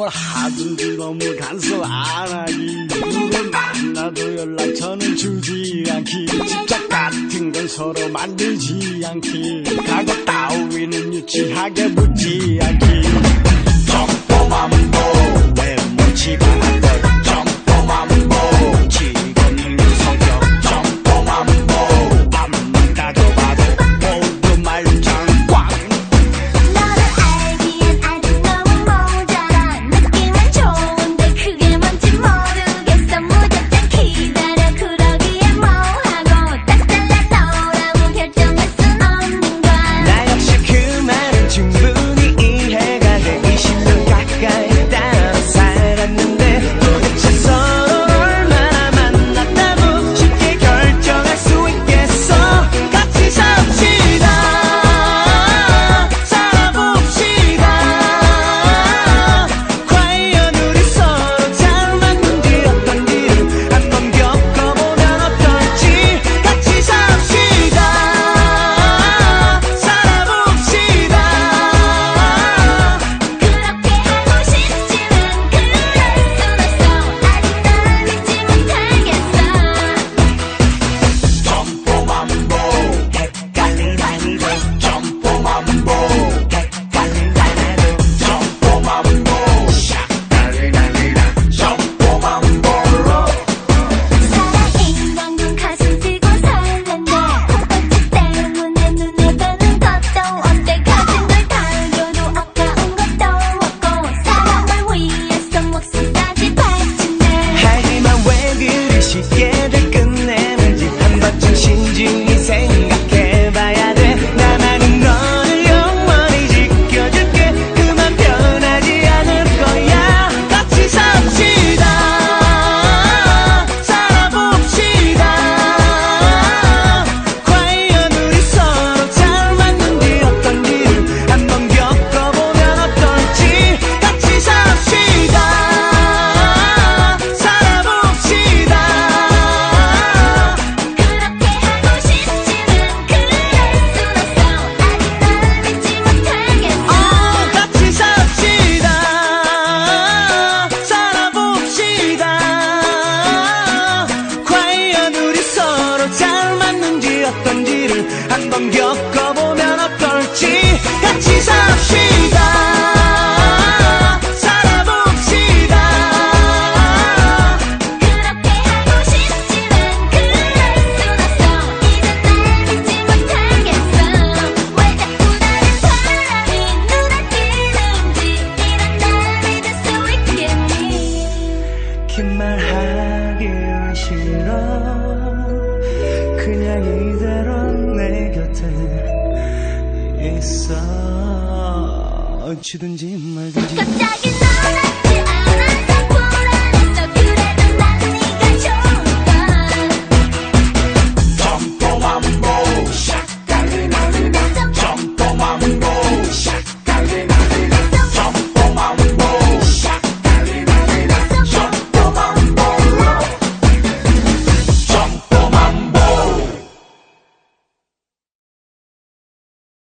뭘 하든지 너무 간섭 안 하기. 누구를 만나도 연락처는 주지 않기. 집착 같은 건 서로 만들지 않기. 과거 따위는 유치하게 묻지 않기. Don't. 그냥 이대로 내 곁에 있어. 어찌든지 말든지. 갑자기 너나